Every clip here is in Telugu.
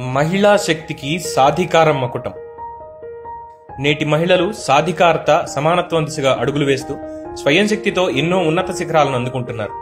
మహిళా శక్తికి సాధికారం మకుటం నేటి మహిళలు సాధికారత సమానత్వం దిశగా అడుగులు వేస్తూ స్వయం శక్తితో ఎన్నో ఉన్నత శిఖరాలను అందుకుంటున్నారు.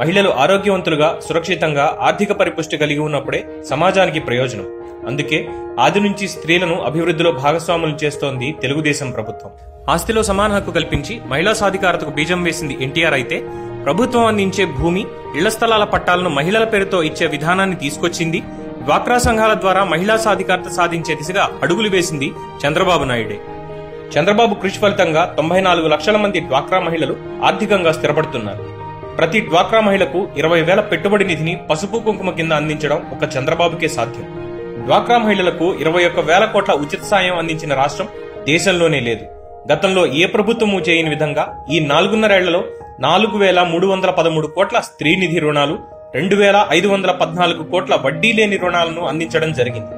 మహిళలు ఆరోగ్యవంతులుగా సురక్షితంగా ఆర్థిక పరిపుష్టి కలిగి ఉన్నప్పుడే సమాజానికి ప్రయోజనం. అందుకే ఆది నుంచి స్త్రీలను అభివృద్ధిలో భాగస్వాములు చేస్తోంది తెలుగుదేశం ప్రభుత్వం. ఆస్తిలో సమాన హక్కు కల్పించి మహిళా సాధికారతకు బీజం వేసింది ఎన్టీఆర్ అయితే ప్రభుత్వం అందించే భూమి ఇళ్ళ స్థలాల పట్టాలను మహిళల పేరుతో ఇచ్చే విధానాన్ని తీసుకొచ్చింది డ్వాక్రా సంఘాల ద్వారా మహిళా సాధికారత సాధించే దిశగా అడుగులు వేసింది చంద్రబాబు నాయుడే. చంద్రబాబు కృషి ఫలితంగా తొంభై నాలుగు లక్షల మంది డ్వాక్రా మహిళలు ఆర్థికంగా స్థిరపడుతున్నారు. ప్రతి డ్వాక్రా మహిళకు ఇరవై వేల పెట్టుబడి నిధిని పసుపు కుంకుమ కింద అందించడం ఒక చంద్రబాబుకే సాధ్యం. డ్వాక్రా మహిళలకు ఇరవై ఒక్క వేల కోట్ల ఉచిత సాయం అందించిన రాష్ట్రం దేశంలోనే లేదు. గతంలో ఏ ప్రభుత్వము చేయని విధంగా ఈ నాలుగున్నరేళ్ళలో నాలుగు వేల మూడు వందల పదమూడు కోట్ల స్త్రీ నిధి రుణాలు రెండు వేల ఐదు వందల పద్నాలుగు కోట్ల వడ్డీ లేని రుణాలను అందించడం జరిగింది.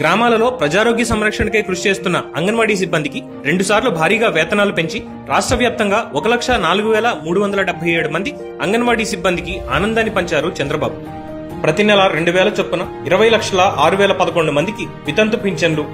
గ్రామాలలో ప్రజారోగ్య సంరక్షణకై కృషి చేస్తున్న అంగన్వాడీ సిబ్బందికి రెండుసార్లు భారీగా వేతనాలు పెంచి రాష్ట్ర వ్యాప్తంగా ఒక లక్ష నాలుగు వేల మూడు వందల డెబ్బై ఏడు మంది అంగన్వాడీ సిబ్బందికి ఆనందాన్ని పంచారు చంద్రబాబు. ప్రతి నెల రెండు వేల చొప్పున ఇరవై లక్షల ఆరు వేల పదకొండు మందికి వితంతు పింఛన్లు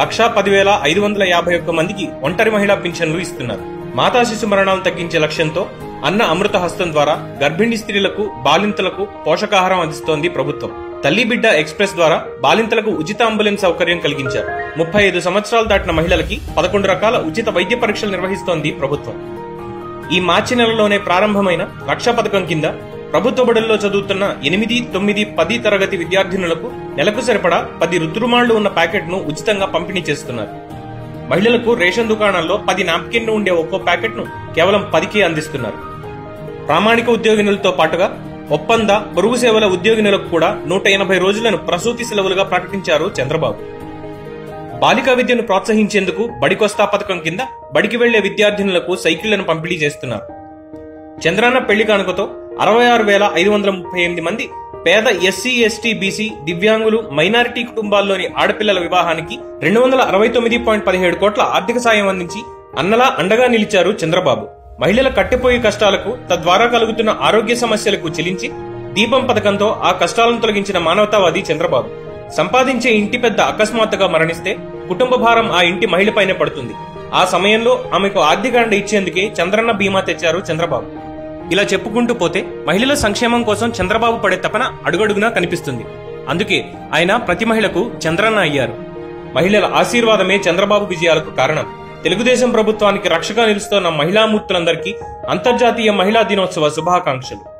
లక్షా పదివేల ఐదు వందల యాభై ఒక్క మందికి ఒంటరి మహిళా పింఛన్లు ఇస్తున్నారు. మాతా శిశు మరణాలను తగ్గించే లక్ష్యంతో అన్న అమృత హస్తం ద్వారా గర్భిణీ స్త్రీలకు బాలింతలకు పోషకాహారం అందిస్తోంది ప్రభుత్వం. తల్లి బిడ్డ ఎక్స్ప్రెస్ ద్వారా బాలింతలకు ఉచిత అంబులెన్స్ సౌకర్యం కలిగించారు. ముప్పై ఐదు సంవత్సరాలు దాటిన మహిళలకి పదకొండు రకాల ఉచిత వైద్య పరీక్షలు నిర్వహిస్తోంది ప్రభుత్వం. ఈ మార్చి నెలలోనే ప్రారంభమైన రక్ష పథకం కింద ప్రభుత్వ బడుల్లో చదువుతున్న ఎనిమిది తొమ్మిది పది తరగతి విద్యార్థినులకు నెలకు సరిపడా పది రుతురుమాళ్ళు ఉన్న ప్యాకెట్ను ఉచితంగా పంపిణీ చేస్తున్నారు. మహిళలకు రేషన్ దుకాణాల్లో పది నాప్కిన్లు ఉండే ఒక్కో ప్యాకెట్ను కేవలం పదికే అందిస్తున్నారు. ప్రామాణిక ఉద్యోగినులతో పాటుగా ఒప్పంద పొరుగు సేవల ఉద్యోగినులకు కూడా నూట ఎనభై రోజులను ప్రసూతి సెలవులుగా ప్రకటించారు చంద్రబాబు. బాలికా విద్యను ప్రోత్సహించేందుకు బడికొస్తా పథకం కింద బడికి వెళ్ళే విద్యార్థినులకు సైకిళ్ళను పంపిణీ చేస్తున్నారు. చంద్రాన్న పెళ్ళి కానుకతో అరవై ఆరు వేల ఐదు వందల ముప్పై ఎనిమిది మంది పేద ఎస్సీ ఎస్టీ బీసీ దివ్యాంగులు మైనారిటీ కుటుంబాల్లోని ఆడపిల్లల వివాహానికి రెండు వందల అరవై తొమ్మిది పాయింట్ పదిహేడు కోట్ల ఆర్థిక సాయం అందించి అన్నలా అండగా నిలిచారు చంద్రబాబు. మహిళల కట్టిపోయే కష్టాలకు తద్వారా కలుగుతున్న ఆరోగ్య సమస్యలకు చెలించి దీపం పథకంతో ఆ కష్టాలను తొలగించిన మానవతావాది చంద్రబాబు. సంపాదించే ఇంటి పెద్ద అకస్మాత్తుగా మరణిస్తే కుటుంబ భారం ఆ ఇంటి మహిళపైనే పడుతుంది. ఆ సమయంలో ఆమెకు ఆర్థిక అండ ఇచ్చేందుకే చంద్రన్న బీమా తెచ్చారు చంద్రబాబు. ఇలా చెప్పుకుంటూ పోతే మహిళల సంక్షేమం కోసం చంద్రబాబు పడే తపన అడుగడుగునా కనిపిస్తుంది. అందుకే ఆయన ప్రతి మహిళకు చంద్రన్న అయ్యారు. మహిళల ఆశీర్వాదమే చంద్రబాబు విజయాలకు కారణం. తెలుగుదేశం ప్రభుత్వానికి రక్షగా నిలుస్తున్న మహిళామూర్తులందరికీ అంతర్జాతీయ మహిళా దినోత్సవ శుభాకాంక్షలు.